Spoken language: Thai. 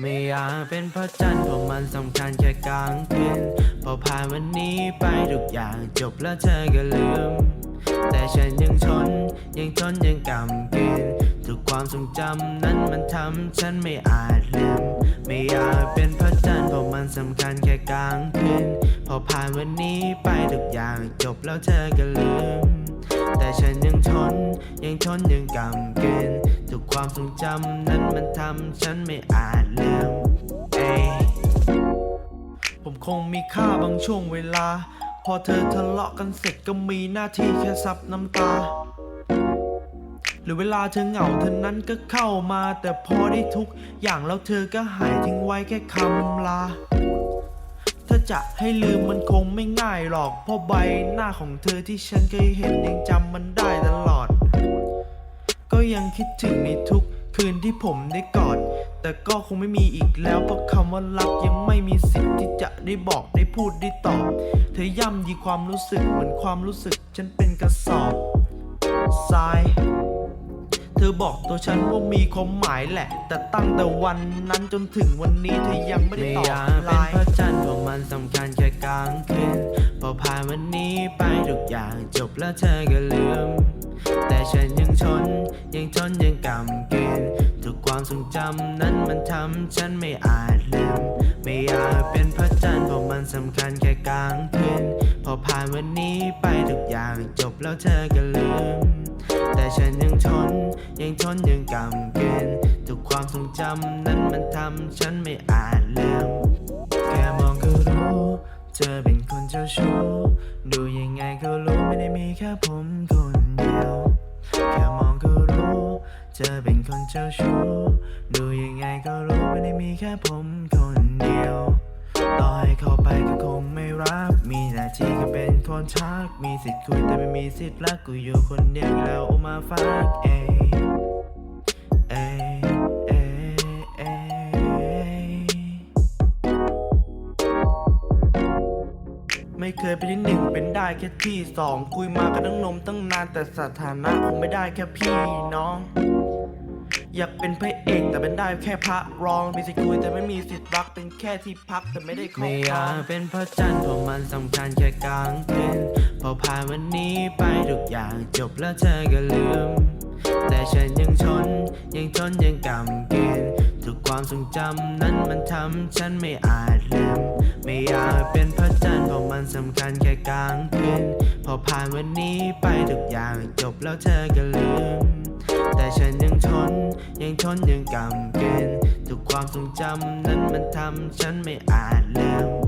ไม่อยากเป็นพระจันทร์เพราะมันสำคัญแค่กลางคืนพอผ่านวันนี้ไปทุกอย่างจบแล้วเธอก็ลืม แต่ฉันยังทนยังทนยังกำกืนทุกความทรงจำนั้นมันทำฉันไม่อาจลืม ไม่อยากเป็นพระจันทร์เพราะมันสำคัญแค่กลางคืนพอผ่านวันนี้ไปทุกอย่างจบแล้วเธอก็ลืม แต่ฉันยังทนยังทนยังกำกืน ความทรงจำนั้นมันทำฉันไม่อาจลืมเอ้ผมคงมีค่าบางช่วงเวลา พอเธอทะเลาะกันเสร็จก็มีหน้าที่แค่ซับน้ำตา หรือเวลาเธอเหงาเธอนั้นก็เข้ามา แต่พอได้ทุกอย่างแล้วเธอก็หายทิ้งไว้แค่คำลาถ้าจะให้ลืมมันคงไม่ง่ายหรอก เพราะใบหน้าของเธอที่ฉันเคยเห็นยังจำมันได้ตลอด ยังคิดถึงในทุกคืนที่ผมได้กอด แต่ก็คงไม่มีอีกแล้วเพราะคำว่ารักยังไม่มีสิทธิ์ที่จะได้บอกได้พูดได้ตอบ เธอย่ำยีความรู้สึกเหมือนความรู้สึก ฉันเป็นกระสอบทราย เธอบอกตัวฉันว่ามีความหมายแหละ แต่ตั้งแต่วันนั้นจนถึงวันนี้เธอยังไม่ได้ตอบไลน์พระจันทร์เพราะมันสำคัญแค่กลางคืนพอผ่านวันนี้ไปทุกอย่างจบแล้วเธอก็ลืม แต่ฉันยังทนยังทนยังกำกืนทุกความทรงจำนั้นมันทำฉันไม่อาจลืม ไม่อยากเป็นพระจันทร์เพราะมันสำคัญแค่กลางคืนพอผ่านวันนี้ไปทุกอย่างจบแล้วเธอก็ลืม แต่ฉันยังทนยังทนยังกำกืนทุกความทรงจำนั้นมันทำฉันไม่อาจลืมแค่มองก็รู้ เธอเป็นคนเจ้าชู้ดูยังไงก็รู้ไม่ได้มีแค่ผมคนเดียวแค่มองก็รู้ เธอเป็นคนเจ้าชู้ดูยังไงก็รู้ไม่ได้มีแค่ผมคนเดียว ชัก มีสิทธิ์คุยแต่ไม่มีสิทธิ์รักกูอยู่คนเดียวแล้วเอามาฝากเอยเอยเอยเอไม่เคยเป็นที่หนึ่งเป็นได้แค่ที่สองคุยมากันตั้งนมตั้งนานแต่สถานะคงไม่ได้แค่พี่น้อง อยากเป็นพระเอกแต่เป็นได้แค่พระรองมีสิทธิ์คุยแต่ไม่มีสิทธิ์รักเป็นแค่ที่พักแต่ไม่ได้ครอบครองไม่อยากเป็นพระจันทร์เพราะมันสำคัญแค่กลางคืนพอผ่านวันนี้ไปทุกอย่างจบแล้วเธอก็ลืม แต่ฉันยังทนยังทนยังกำกืนทุกความทรงจำนั้นมันทำฉันไม่อาจลืมไม่อยากเป็นพระจันทร์เพราะมันสำคัญแค่กลางคืนพอผ่านวันนี้ไปทุกอย่างจบแล้วเธอก็ลืม แต่ฉันยังทนยั งทนยังกำกินทุกความทรงจำนั้นมันทำฉันไม่อาจลืม